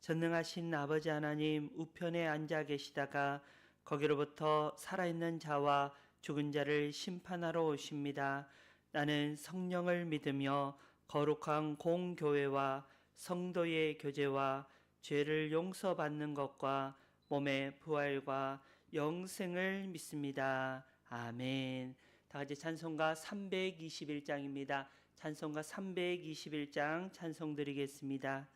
전능하신 아버지 하나님 우편에 앉아 계시다가 거기로부터 살아있는 자와 죽은 자를 심판하러 오십니다. 나는 성령을 믿으며 거룩한 공교회와 성도의 교제와 죄를 용서받는 것과 몸의 부활과 영생을 믿습니다. 아멘. 다 같이 찬송가 321장입니다. 찬송가 321장 찬송 드리겠습니다.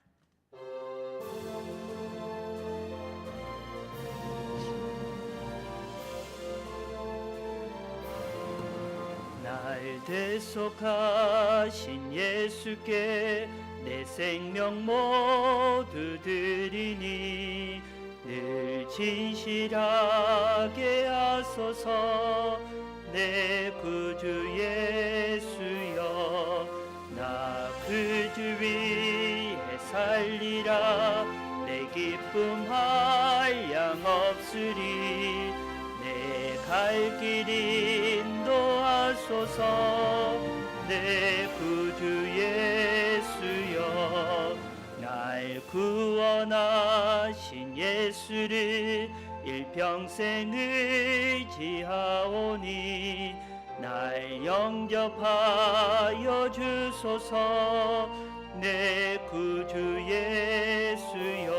날 대속하신 예수께 내 생명 모두 드리니 늘 진실하게 하소서. 내 구주 예수여 나 그주 위에 살리라. 내 기쁨 한량 없으리. 내 갈 길 인도하소서. 내 구주 예수여 날 구원하신 예수를 일평생 의지하오니 날 영접하여 주소서 내 구주 예수여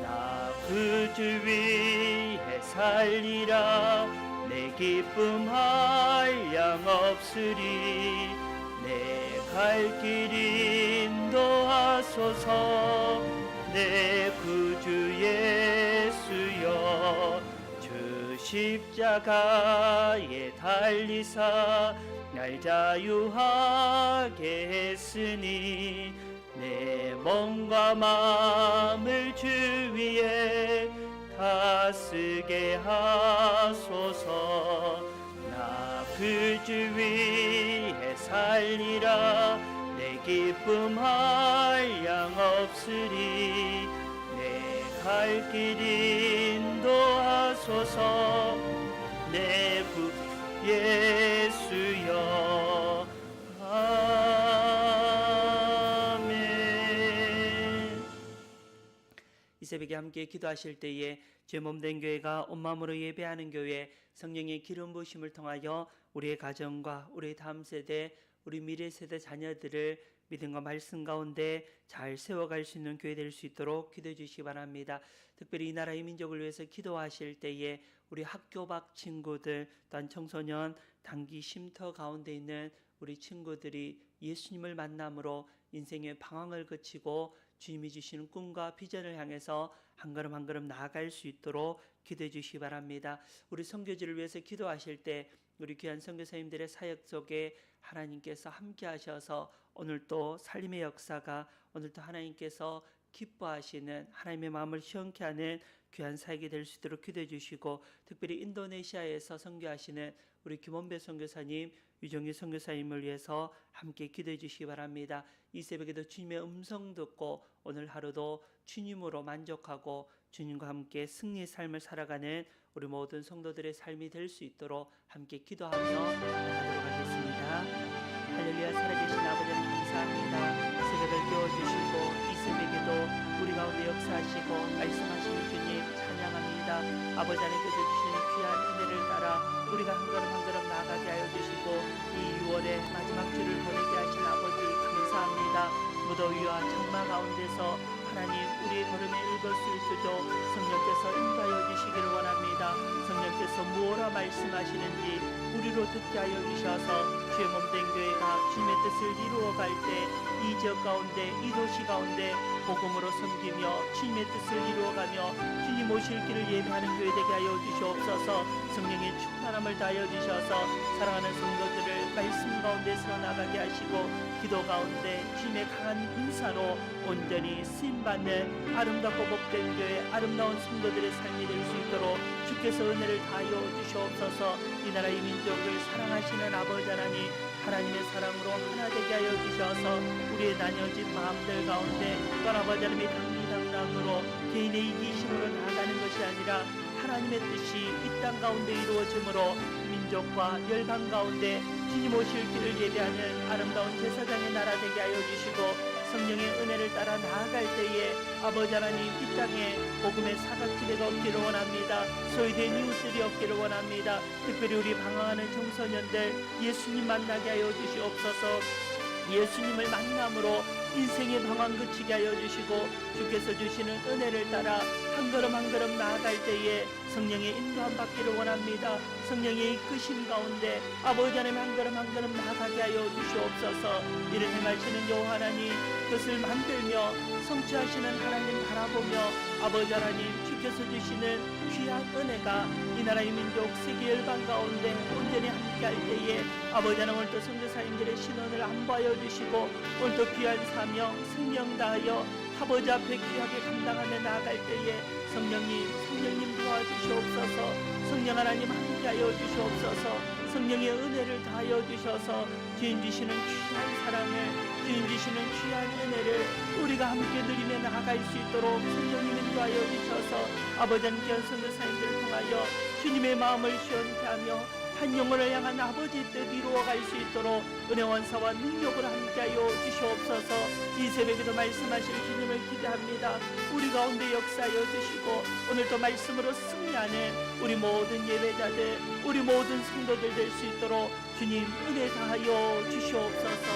나그주 위에 살리라. 내 기쁨 한량 없으리. 내 갈 길 인도하소서. 내 구주 예수여 주 십자가에 달리사 날 자유하게 했으니 내 몸과 마음을 주 위에 다 쓰게 하소서. 나 그 주 위에 살리라. 내 기쁨 한량 없으리. 내 갈 길 인도하소서. 내구 예수여 아멘 이 새벽에 함께 기도하실 때에 제 몸된 교회가 온 마음으로 예배하는 교회 성령의 기름 부심을 통하여 우리의 가정과 우리의 다음 세대 우리 미래 세대 자녀들을 믿음과 말씀 가운데 잘 세워갈 수 있는 교회 될 수 있도록 기도해 주시기 바랍니다. 특별히 이 나라의 민족을 위해서 기도하실 때에 우리 학교 밖 친구들 또한 청소년 단기 쉼터 가운데 있는 우리 친구들이 예수님을 만남으로 인생의 방황을 거치고 주님이 주시는 꿈과 비전을 향해서 한 걸음 한 걸음 나아갈 수 있도록 기도해 주시기 바랍니다. 우리 선교지를 위해서 기도하실 때 우리 귀한 선교사님들의 사역 속에 하나님께서 함께 하셔서 오늘 또 살림의 역사가 오늘 또 하나님께서 기뻐하시는 하나님의 마음을 시원케 하는 귀한 사역이 될 수 있도록 기도해 주시고 특별히 인도네시아에서 선교하시는 우리 김원배 선교사님 유정희 선교사님을 위해서 함께 기도해 주시기 바랍니다. 이 새벽에도 주님의 음성 듣고 오늘 하루도 주님으로 만족하고 주님과 함께 승리의 삶을 살아가는 우리 모든 성도들의 삶이 될 수 있도록 함께 기도하며 나가도록 하겠습니다. 할렐루야 살아계신 아버지 감사합니다. 새벽을 깨워주시고 이 새벽에도 우리 가운데 역사하시고 말씀하시는 주님 찬양합니다. 아버지 하나님께서 주시는 귀한 은혜를 따라 우리가 한 걸음 한 걸음 나아가게 하여 주시고 이 6월의 마지막 주를 보내게 하신 아버지 감사합니다. 무더위와 장마 가운데서 하나님 우리의 걸음에 일거수일투족 성령께서 인도하여 주시기를 원합니다. 성령께서 무엇라 말씀하시는지 우리로 듣게 하여 주셔서 주의 몸된 교회가 주님의 뜻을 이루어 갈 때 이 지역 가운데 이 도시 가운데 복음으로 섬기며 주님의 뜻을 이루어가며 주님 오실 길을 예배하는 교회 되게 하여 주시옵소서. 성령의 충만함을 다하여 주셔서 사랑하는 성도들을 말씀 가운데 서 나가게 하시고 기도 가운데 주님의 강한 군사로 온전히 쓰임받는 아름답고 복된 교회 아름다운 성도들의 삶이 될 수 있도록 주께서 은혜를 다하여 주시옵소서. 이 나라 이 민족을 사랑하시는 아버지 하나님 하나님의 사랑으로 하나 되게 하여 주셔서 우리의 나뉘어진 마음들 가운데 떠나버지 하나님의 당리당당으로 개인의 이기심으로 나아가는 것이 아니라 하나님의 뜻이 이 땅 가운데 이루어짐으로 민족과 열방 가운데 주님 오실 길을 예배하는 아름다운 제사장의 나라 되게 하여 주시고 성령의 은혜를 따라 나아갈 때에 아버지 하나님 이 땅에 복음의 사각지대가 없기를 원합니다. 소외된 이웃들이 없기를 원합니다. 특별히 우리 방황하는 청소년들 예수님 만나게 하여 주시옵소서 예수님을 만남으로 인생의 방황 그치게 하여 주시고 주께서 주시는 은혜를 따라 한 걸음 한 걸음 나아갈 때에 성령의 인도함 받기를 원합니다. 성령의 이끄심 가운데 아버지 하나님 한 걸음 한 걸음 나아가게 하여 주시옵소서 이를 행하시는 여호와 하나님 그것을 만들며 성취하시는 하나님 바라보며 아버지 하나님 주께서 주시는 귀한 은혜가 이 나라의 민족 세계 열방 가운데 온전히 함께할 때에 아버지 하나님 오늘도 선교사님들의 신원을 안보하여 주시고 오늘도 귀한 사명 생명 다하여 아버지 앞에 귀하게 감당하며 나아갈 때에 성령님 성령님 도와주시옵소서. 성령 하나님 함께하여 주시옵소서 성령의 은혜를 다하여 주셔서 주인 주시는 귀한 사랑을 주인 주시는 귀한 은혜를 우리가 함께 누리며 나아갈 수 있도록 성령님 인도하여 주셔서 아버지 하나님 귀한 선교사님들을 통하여 주님의 마음을 시원케 하며 한 영혼을 향한 아버지 뜻 이루어갈 수 있도록 은혜 원사와 능력을 함께하여 주시옵소서. 이 새벽에도 말씀하실 주님을 기대합니다. 우리 가운데 역사하여 주시고 오늘도 말씀으로 승리하는 우리 모든 예배자들 우리 모든 성도들 될 수 있도록 주님 은혜 다하여 주시옵소서.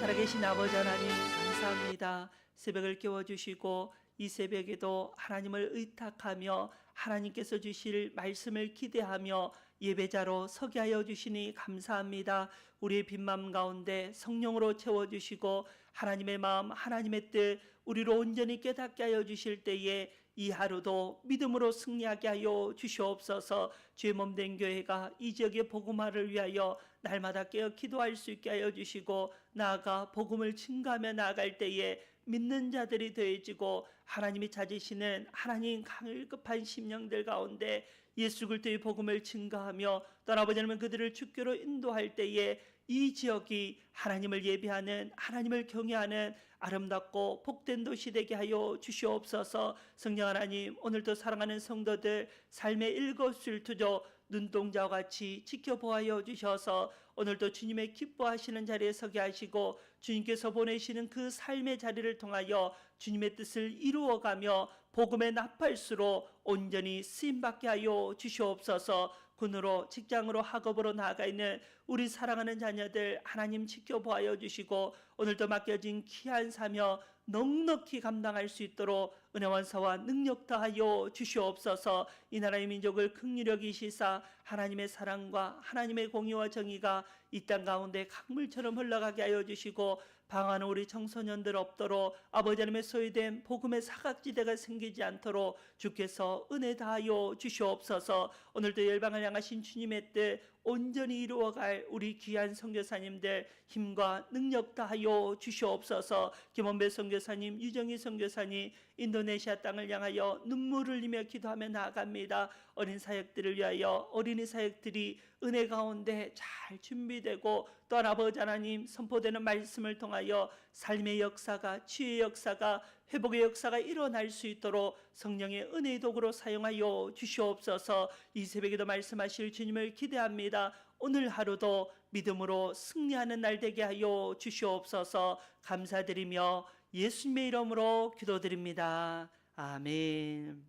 살아계신 아버지 하나님 감사합니다. 새벽을 깨워주시고 이 새벽에도 하나님을 의탁하며 하나님께서 주실 말씀을 기대하며 예배자로 서게 하여 주시니 감사합니다. 우리의 빈맘 가운데 성령으로 채워주시고 하나님의 마음 하나님의 뜻 우리로 온전히 깨닫게 하여 주실 때에 이 하루도 믿음으로 승리하게 하여 주시옵소서 주의 몸된 교회가 이 지역의 복음화를 위하여 날마다 깨어 기도할 수 있게 하여 주시고 나아가 복음을 증가하며 나아갈 때에 믿는 자들이 더해지고 하나님이 찾으시는 하나님 강을급한 심령들 가운데 예수 그리스도의 복음을 증가하며 떠나보지 않으면 그들을 주께로 인도할 때에 이 지역이 하나님을 예배하는 하나님을 경외하는 아름답고 복된 도시 되게 하여 주시옵소서. 성령 하나님 오늘도 사랑하는 성도들 삶의 일거수일투족 눈동자와 같이 지켜보아여 주셔서 오늘도 주님의 기뻐하시는 자리에 서게 하시고 주님께서 보내시는 그 삶의 자리를 통하여 주님의 뜻을 이루어가며 복음의 나팔수로 온전히 쓰임받게 하여 주시옵소서 군으로 직장으로 학업으로 나아가 있는 우리 사랑하는 자녀들 하나님 지켜보아여 주시고 오늘도 맡겨진 귀한 사명 넉넉히 감당할 수 있도록 은혜원사와 능력 다하여 주시옵소서. 이 나라의 민족을 극률력이 시사 하나님의 사랑과 하나님의 공의와 정의가 이 땅 가운데 강물처럼 흘러가게 하여 주시고 방하는 우리 청소년들 없도록 아버지 하나님의 소유된 복음의 사각지대가 생기지 않도록 주께서 은혜 다하여 주시옵소서. 오늘도 열방을 향하신 주님의 뜻 온전히 이루어갈 우리 귀한 선교사님들 힘과 능력 다하여 주시옵소서. 김원배 선교사님 유정희 선교사님 인도네시아 땅을 향하여 눈물을 흘리며 기도하며 나아갑니다. 어린 사역들을 위하여 어린이 사역들이 은혜 가운데 잘 준비되고 또 아버지 하나님 선포되는 말씀을 통하여 삶의 역사가 치유의 역사가 회복의 역사가 일어날 수 있도록 성령의 은혜의 도구로 사용하여 주시옵소서. 이 새벽에도 말씀하실 주님을 기대합니다. 오늘 하루도 믿음으로 승리하는 날 되게 하여 주시옵소서. 감사드리며 예수님의 이름으로 기도드립니다. 아멘.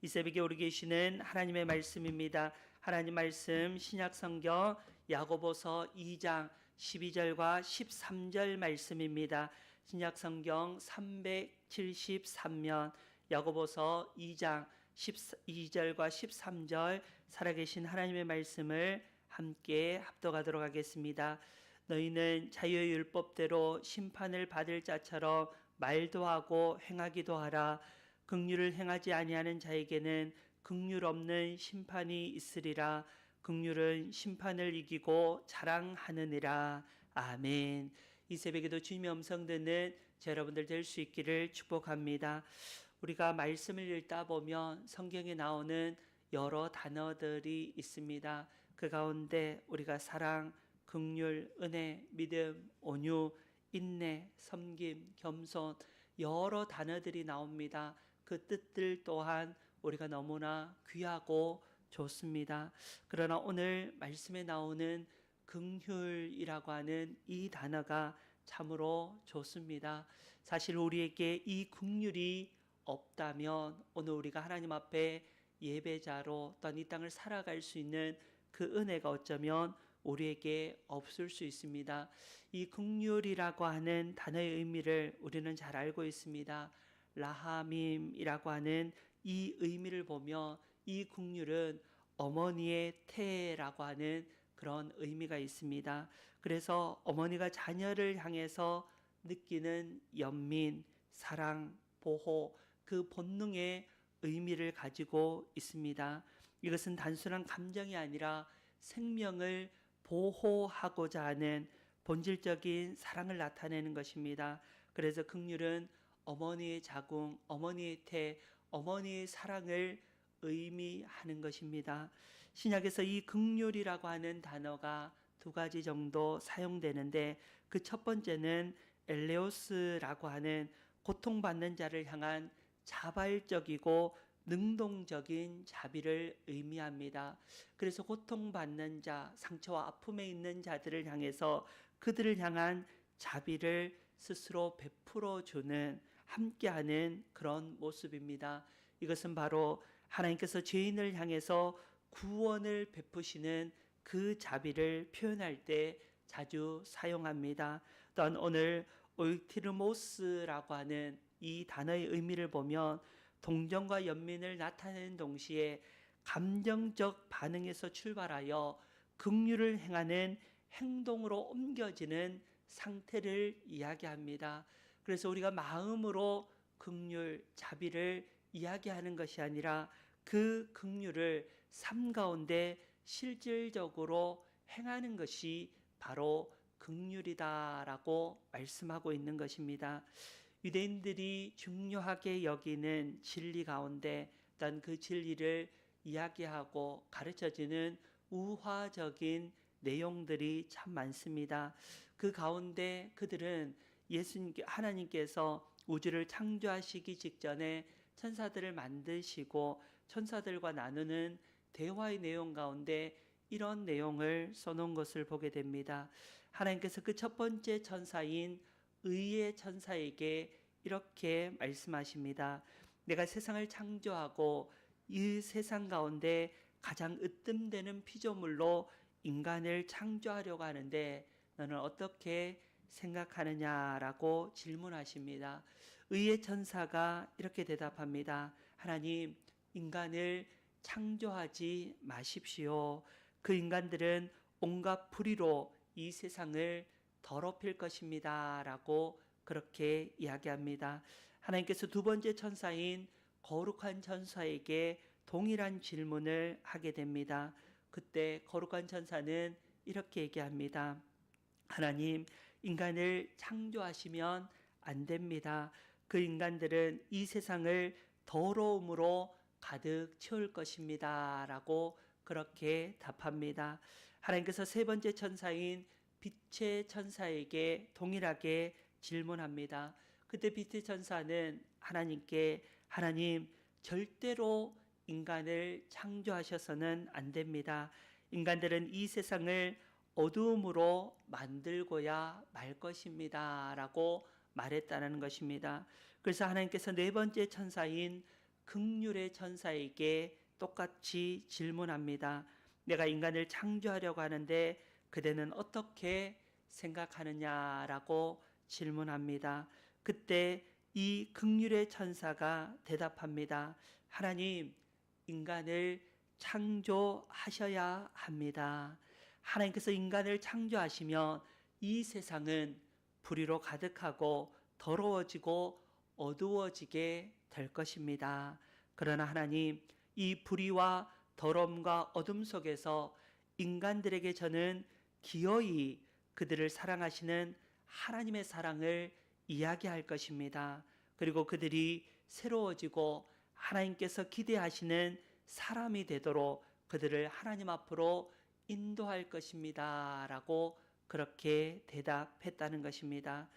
이 새벽에 우리 계시는 하나님의 말씀입니다. 하나님 말씀 신약 성경 야고보서 2장 12절과 13절 말씀입니다. 신약 성경 373면 야고보서 2장 12절과 13절 살아계신 하나님의 말씀을 함께 합독하도록 하겠습니다. 너희는 자유의 율법대로 심판을 받을 자처럼 말도 하고 행하기도 하라. 긍휼을 행하지 아니하는 자에게는 긍휼 없는 심판이 있으리라. 긍휼은 심판을 이기고 자랑하느니라. 아멘. 이 새벽에도 주님의 음성 듣는 저 여러분들 될 수 있기를 축복합니다. 우리가 말씀을 읽다 보면 성경에 나오는 여러 단어들이 있습니다. 그 가운데 우리가 사랑, 긍휼, 은혜, 믿음, 온유, 인내, 섬김, 겸손 여러 단어들이 나옵니다. 그 뜻들 또한 우리가 너무나 귀하고 좋습니다. 그러나 오늘 말씀에 나오는 긍휼이라고 하는 이 단어가 참으로 좋습니다. 사실 우리에게 이 긍휼이 없다면 오늘 우리가 하나님 앞에 예배자로 또한 이 땅을 살아갈 수 있는 그 은혜가 어쩌면 우리에게 없을 수 있습니다. 이 긍휼이라고 하는 단어의 의미를 우리는 잘 알고 있습니다. 라하밈이라고 하는 이 의미를 보며 이 긍휼은 어머니의 태라고 하는 그런 의미가 있습니다. 그래서 어머니가 자녀를 향해서 느끼는 연민, 사랑, 보호, 그 본능의 의미를 가지고 있습니다. 이것은 단순한 감정이 아니라 생명을 보호하고자 하는 본질적인 사랑을 나타내는 것입니다. 그래서 긍휼은 어머니의 자궁, 어머니의 태, 어머니의 사랑을 의미하는 것입니다. 신약에서 이 긍휼이라고 하는 단어가 두 가지 정도 사용되는데 그 첫 번째는 엘레오스라고 하는 고통받는 자를 향한 자발적이고 능동적인 자비를 의미합니다. 그래서 고통받는 자, 상처와 아픔에 있는 자들을 향해서 그들을 향한 자비를 스스로 베풀어 주는 함께하는 그런 모습입니다. 이것은 바로 하나님께서 죄인을 향해서 구원을 베푸시는 그 자비를 표현할 때 자주 사용합니다. 또한 오늘 오이티르모스라고 하는 이 단어의 의미를 보면 동정과 연민을 나타내는 동시에 감정적 반응에서 출발하여 긍휼을 행하는 행동으로 옮겨지는 상태를 이야기합니다. 그래서 우리가 마음으로 긍휼, 자비를 이야기하는 것이 아니라 그 긍휼을 삶 가운데 실질적으로 행하는 것이 바로 긍휼이다라고 말씀하고 있는 것입니다. 유대인들이 중요하게 여기는 진리 가운데 어떤 그 진리를 이야기하고 가르쳐지는 우화적인 내용들이 참 많습니다. 그 가운데 그들은 예수님 하나님께서 우주를 창조하시기 직전에 천사들을 만드시고 천사들과 나누는 대화의 내용 가운데 이런 내용을 써놓은 것을 보게 됩니다. 하나님께서 그 첫 번째 천사인 의의 천사에게 이렇게 말씀하십니다. 내가 세상을 창조하고 이 세상 가운데 가장 으뜸되는 피조물로 인간을 창조하려고 하는데 너는 어떻게 생각하느냐라고 질문하십니다. 의의 천사가 이렇게 대답합니다. 하나님, 인간을 창조하지 마십시오. 그 인간들은 온갖 불의로 이 세상을 더럽힐 것입니다. 라고 그렇게 이야기합니다. 하나님께서 두 번째 천사인 거룩한 천사에게 동일한 질문을 하게 됩니다. 그때 거룩한 천사는 이렇게 얘기합니다. 하나님, 인간을 창조하시면 안 됩니다. 그 인간들은 이 세상을 더러움으로 가득 채울 것입니다. 라고 그렇게 답합니다. 하나님께서 세 번째 천사인 빛의 천사에게 동일하게 질문합니다. 그때 빛의 천사는 하나님께 하나님 절대로 인간을 창조하셔서는 안 됩니다. 인간들은 이 세상을 어두움으로 만들고야 말 것입니다. 라고 말했다는 것입니다. 그래서 하나님께서 네 번째 천사인 극률의 천사에게 똑같이 질문합니다. 내가 인간을 창조하려고 하는데 그대는 어떻게 생각하느냐라고 질문합니다. 그때 이 극률의 천사가 대답합니다. 하나님, 인간을 창조하셔야 합니다. 하나님께서 인간을 창조하시면 이 세상은 불의로 가득하고 더러워지고 어두워지게 될 것입니다. 그러나 하나님, 이 불의와 더러움과 어둠 속에서 인간들에게 저는 기어이 그들을 사랑하시는 하나님의 사랑을 이야기할 것입니다. 그리고 그들이 새로워지고 하나님께서 기대하시는 사람이 되도록 그들을 하나님 앞으로 인도할 것입니다. 라고 그렇게 대답했다는 것입니다.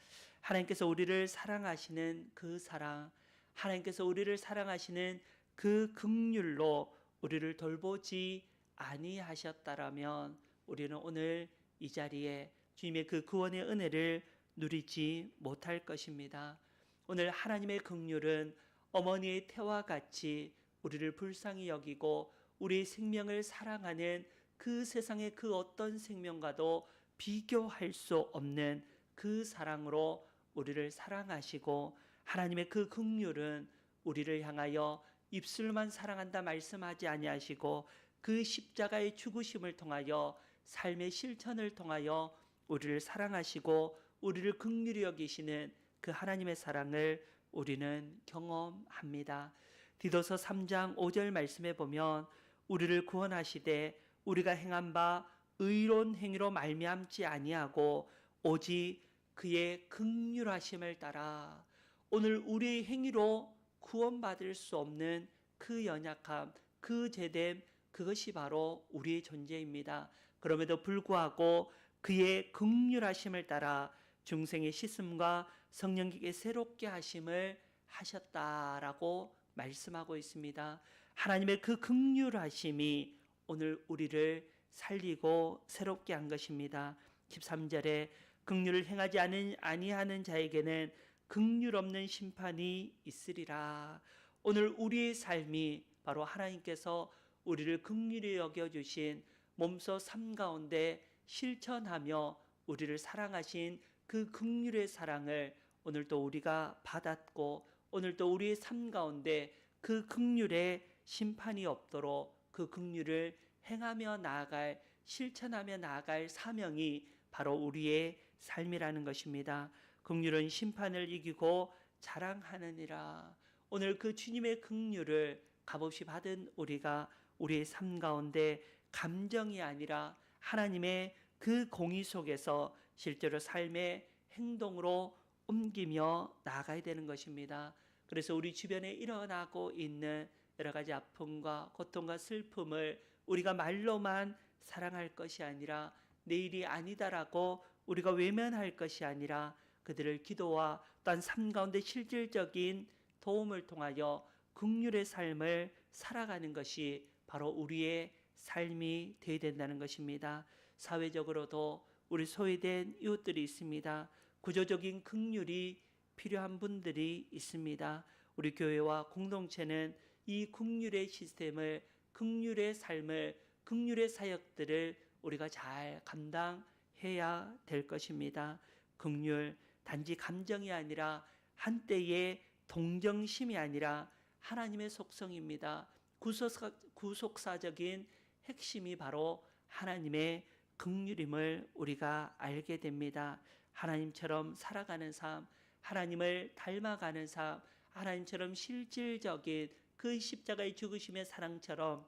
하나님께서 우리를 사랑하시는 그 사랑, 하나님께서 우리를 사랑하시는 그 긍휼로 우리를 돌보지 아니하셨다라면 우리는 오늘 이 자리에 주님의 그 구원의 은혜를 누리지 못할 것입니다. 오늘 하나님의 긍휼은 어머니의 태와 같이 우리를 불쌍히 여기고 우리 생명을 사랑하는 그 세상의 그 어떤 생명과도 비교할 수 없는 그 사랑으로 우리를 사랑하시고 하나님의 그 긍휼은 우리를 향하여 입술만 사랑한다 말씀하지 아니하시고 그 십자가의 죽으심을 통하여 삶의 실천을 통하여 우리를 사랑하시고 우리를 긍휼히 여기시는 그 하나님의 사랑을 우리는 경험합니다. 디도서 3장 5절 말씀에 보면 우리를 구원하시되 우리가 행한 바 의로운 행위로 말미암지 아니하고 오직 그의 긍휼하심을 따라 오늘 우리의 행위로 구원받을 수 없는 그 연약함, 그 죄됨 그것이 바로 우리의 존재입니다. 그럼에도 불구하고 그의 긍휼하심을 따라 중생의 씻음과 성령에게 새롭게 하심을 하셨다라고 말씀하고 있습니다. 하나님의 그 긍휼하심이 오늘 우리를 살리고 새롭게 한 것입니다. 13절에 긍휼을 행하지 않은 아니하는 자에게는 긍휼 없는 심판이 있으리라. 오늘 우리의 삶이 바로 하나님께서 우리를 긍휼히 여겨 주신 몸소 삶 가운데 실천하며 우리를 사랑하신 그 긍휼의 사랑을 오늘도 우리가 받았고 오늘도 우리의 삶 가운데 그 긍휼의 심판이 없도록 그 긍휼을 행하며 나아갈 실천하며 나아갈 사명이 바로 우리의 삶이라는 것입니다. 긍휼은 심판을 이기고 자랑하느니라. 오늘 그 주님의 긍휼을 값없이 받은 우리가 우리의 삶 가운데 감정이 아니라 하나님의 그 공의 속에서 실제로 삶의 행동으로 옮기며 나아가야 되는 것입니다. 그래서 우리 주변에 일어나고 있는 여러 가지 아픔과 고통과 슬픔을 우리가 말로만 사랑할 것이 아니라 내일이 아니다라고 우리가 외면할 것이 아니라 그들을 기도와 또한 삶 가운데 실질적인 도움을 통하여 긍휼의 삶을 살아가는 것이 바로 우리의 삶이 되어야 된다는 것입니다. 사회적으로도 우리 소외된 이웃들이 있습니다. 구조적인 긍휼이 필요한 분들이 있습니다. 우리 교회와 공동체는 이 긍휼의 시스템을 긍휼의 삶을 긍휼의 사역들을 우리가 잘 감당해야 될 것입니다. 긍휼 단지 감정이 아니라 한때의 동정심이 아니라 하나님의 속성입니다. 구속사, 구속사적인 핵심이 바로 하나님의 긍휼임을 우리가 알게 됩니다. 하나님처럼 살아가는 삶, 하나님을 닮아가는 삶, 하나님처럼 실질적인 그 십자가의 죽으심의 사랑처럼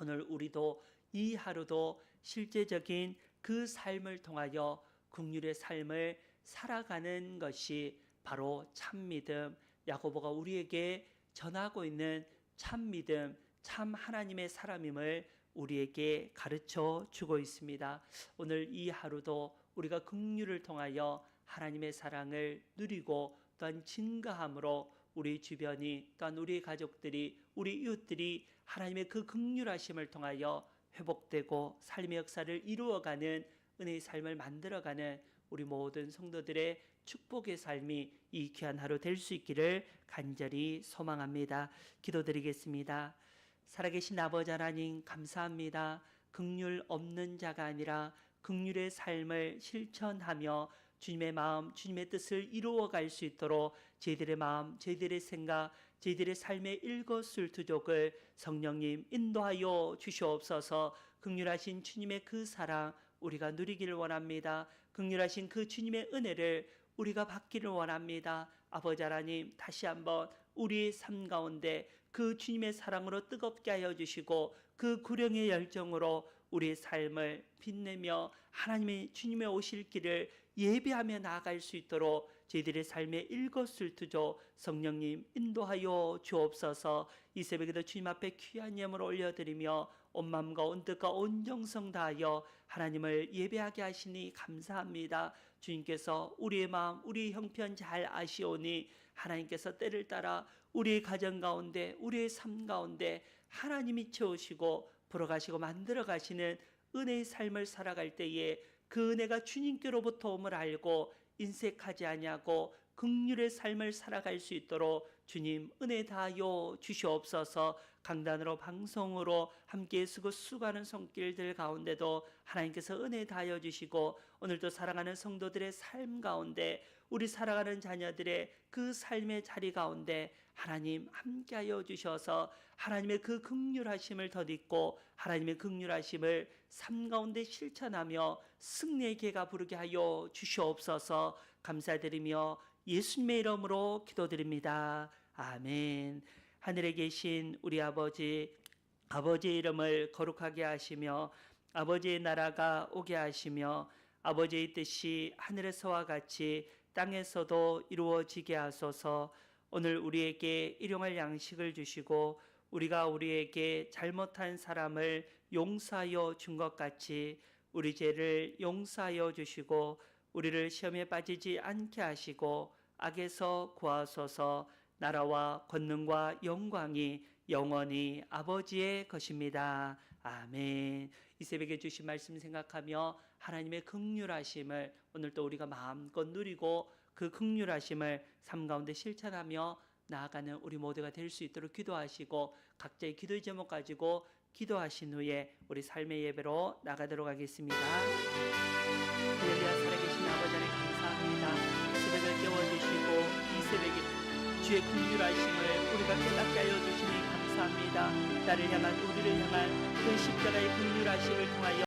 오늘 우리도 이 하루도 실제적인 그 삶을 통하여 긍휼의 삶을 살아가는 것이 바로 참 믿음 야고보가 우리에게 전하고 있는 참 믿음 참 하나님의 사람임을 우리에게 가르쳐 주고 있습니다. 오늘 이 하루도 우리가 긍휼을 통하여 하나님의 사랑을 누리고 또한 증가함으로 우리 주변이 또한 우리 가족들이 우리 이웃들이 하나님의 그 긍휼하심을 통하여 회복되고 삶의 역사를 이루어가는 은혜의 삶을 만들어가는 우리 모든 성도들의 축복의 삶이 이 귀한 하루 될 수 있기를 간절히 소망합니다. 기도드리겠습니다. 살아계신 아버지 하나님 감사합니다. 극률 없는 자가 아니라 극률의 삶을 실천하며 주님의 마음, 주님의 뜻을 이루어갈 수 있도록 저희들의 마음, 저희들의 생각, 저희들의 삶의 일거수일투족을 성령님 인도하여 주시옵소서. 극률하신 주님의 그 사랑 우리가 누리기를 원합니다. 극률하신 그 주님의 은혜를 우리가 받기를 원합니다. 아버지 하나님 다시 한번 우리의 삶 가운데 그 주님의 사랑으로 뜨겁게 하여 주시고 그 구령의 열정으로 우리의 삶을 빛내며 하나님의 주님의 오실 길을 예배하며 나아갈 수 있도록 저희들의 삶에 일것을투조 성령님 인도하여 주옵소서. 이 새벽에도 주님 앞에 귀한 예물을 올려드리며 온 마음과 온 뜻과 온 정성 다하여 하나님을 예배하게 하시니 감사합니다. 주님께서 우리의 마음 우리의 형편 잘 아시오니 하나님께서 때를 따라 우리의 가정 가운데 우리의 삶 가운데 하나님이 채우시고 불어가시고 만들어 가시는 은혜의 삶을 살아갈 때에 그 은혜가 주님께로부터 옴을 알고 인색하지 아니하고 극률의 삶을 살아갈 수 있도록 주님 은혜 다하여 주시옵소서. 강단으로 방송으로 함께 쓰고 수고하는 손길들 가운데도 하나님께서 은혜 다하여 주시고 오늘도 사랑하는 성도들의 삶 가운데 우리 살아가는 자녀들의 그 삶의 자리 가운데 하나님 함께하여 주셔서 하나님의 그 극률하심을 덧입고 하나님의 극률하심을 삶 가운데 실천하며 승리의 개가 부르게 하여 주시옵소서 감사드리며 예수님의 이름으로 기도드립니다. 아멘. 하늘에 계신 우리 아버지 아버지의 이름을 거룩하게 하시며 아버지의 나라가 오게 하시며 아버지의 뜻이 하늘에서와 같이 땅에서도 이루어지게 하소서 오늘 우리에게 일용할 양식을 주시고 우리가 우리에게 잘못한 사람을 용서하여 준 것 같이 우리 죄를 용서하여 주시고 우리를 시험에 빠지지 않게 하시고 악에서 구하소서 나라와 권능과 영광이 영원히 아버지의 것입니다. 아멘. 이 새벽에 주신 말씀 생각하며 하나님의 극률하심을 오늘 또 우리가 마음껏 누리고 그 극률하심을 삶 가운데 실천하며 나아가는 우리 모두가 될 수 있도록 기도하시고 각자의 기도의 제목 가지고 기도하신 후에 우리 삶의 예배로 나가도록 하겠습니다. 할렐루야 살아계신 아버지 감사합니다. 새벽을 깨워주시고 이 새벽에 주의 긍휼하심을 우리가 깨닫게 하여 주시니 감사합니다. 나를 향한 우리를 향한 그 십자가의 긍휼하심을 통하여